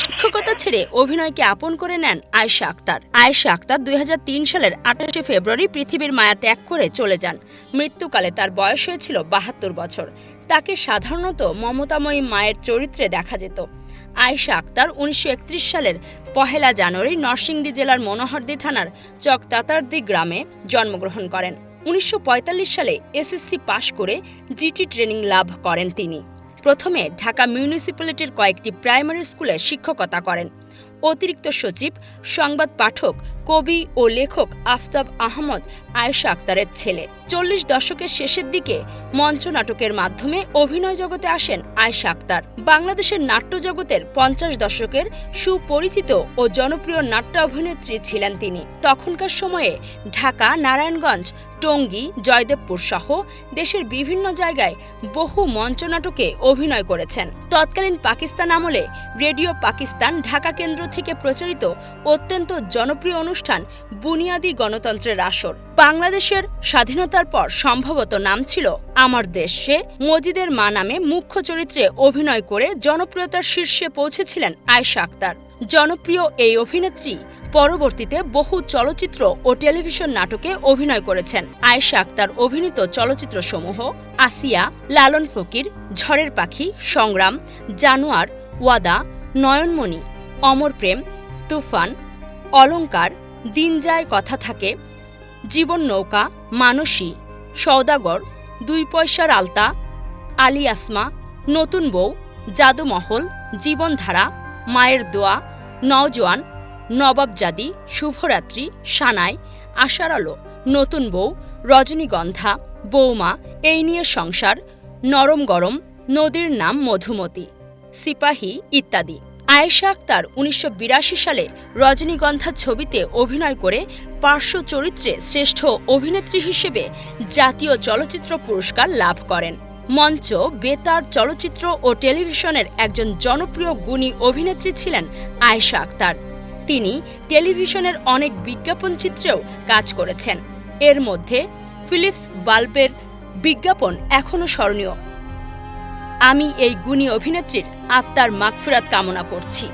শিক্ষকতা ছেড়ে অভিনয়কে আপন করে নেন আয়েশা আক্তার। আয়েশা আক্তার দুই হাজার তিন সালের আঠাশে ফেব্রুয়ারি পৃথিবীর মায়া ত্যাগ করে চলে যান। মৃত্যুকালে তার বয়স হয়েছিল বাহাত্তর বছর। তাকে সাধারণত মমতাময়ী মায়ের চরিত্রে দেখা যেত। আয়েশা আক্তার উনিশশো একত্রিশ সালের পহেলা জানুয়ারি নরসিংদী জেলার মনোহরদী থানার চকতাতারদি গ্রামে জন্মগ্রহণ করেন। উনিশশো পঁয়তাল্লিশ সালে এসএসসি পাশ করে জিটি ট্রেনিং লাভ করেন তিনি। প্রথমে ঢাকা মিউনিসিপ্যালিটির কয়েকটি প্রাইমারি স্কুলে শিক্ষকতা করেন। অতিরিক্ত সচিব, সংবাদ পাঠক, কবি ও লেখক আফতাব আহমদ আয়েশা আক্তারের ছেলে। চল্লিশ দশকের শেষের দিকে মঞ্চ নাটকের মাধ্যমে অভিনয় জগতে আসেন আয়েশা আক্তার। বাংলাদেশের নাট্য জগতের পঞ্চাশ দশকের সুপরিচিত ও জনপ্রিয় নাট্য অভিনেত্রী ছিলেন তিনি। তখনকার সময়ে ঢাকা, নারায়ণগঞ্জ টঙ্গী, জয়দেবপুর সহ দেশের বিভিন্ন জায়গায় বহু মঞ্চনাটকে অভিনয় করেছেন। তৎকালীন পাকিস্তান আমলে রেডিও পাকিস্তান ঢাকা কেন্দ্র থেকে প্রচারিত অত্যন্ত জনপ্রিয় অনুষ্ঠান বুনিয়াদি গণতন্ত্রের আসর। বাংলাদেশের স্বাধীনতার পর সম্ভবত নাম ছিল আমার দেশ মজিদের মা নামে মুখ্য চরিত্রে অভিনয় করে জনপ্রিয়তার শীর্ষে পৌঁছেছিলেন আয়েশা আক্তার। জনপ্রিয় এই অভিনেত্রী পরবর্তীতে বহু চলচ্চিত্র ও টেলিভিশন নাটকে অভিনয় করেছেন। আয়েশা আক্তার অভিনীত চলচ্চিত্রসমূহ আসিয়া, লালন ফকির, ঝড়ের পাখি, সংগ্রাম, জানোয়ার, ওয়াদা, নয়নমণি, অমর প্রেম, তুফান, অলংকার, দিন যায় কথা থাকে, জীবন নৌকা, মানসী, সওদাগর, দুই পয়সার আলতা, আলী আসমা, নতুন বউ, জাদুমহল, জীবনধারা, মায়ের দোয়া, নওজোয়ান নবাবজাদি, শুভরাত্রি, সানাই আশার আলো নতুন বউ, রজনীগন্ধা, বৌমা, এই নিয়ে সংসার নরম গরম নদীর নাম মধুমতি, সিপাহী ইত্যাদি। আয়েশা আক্তার উনিশশো বিরাশি সালে রজনীগন্ধা ছবিতে অভিনয় করে পার্শ্ব চরিত্রে শ্রেষ্ঠ অভিনেত্রী হিসেবে জাতীয় চলচ্চিত্র পুরস্কার লাভ করেন। মঞ্চ, বেতার চলচ্চিত্র ও টেলিভিশনের একজন জনপ্রিয় গুণী অভিনেত্রী ছিলেন আয়েশা আক্তার। তিনি টেলিভিশনের অনেক বিজ্ঞাপন চিত্রেও কাজ করেছেন। এর মধ্যে ফিলিপস বাল্বের বিজ্ঞাপন এখনও স্মরণীয়। আমি এই গুণী অভিনেত্রীর আত্মার মাগফিরাত কামনা করছি।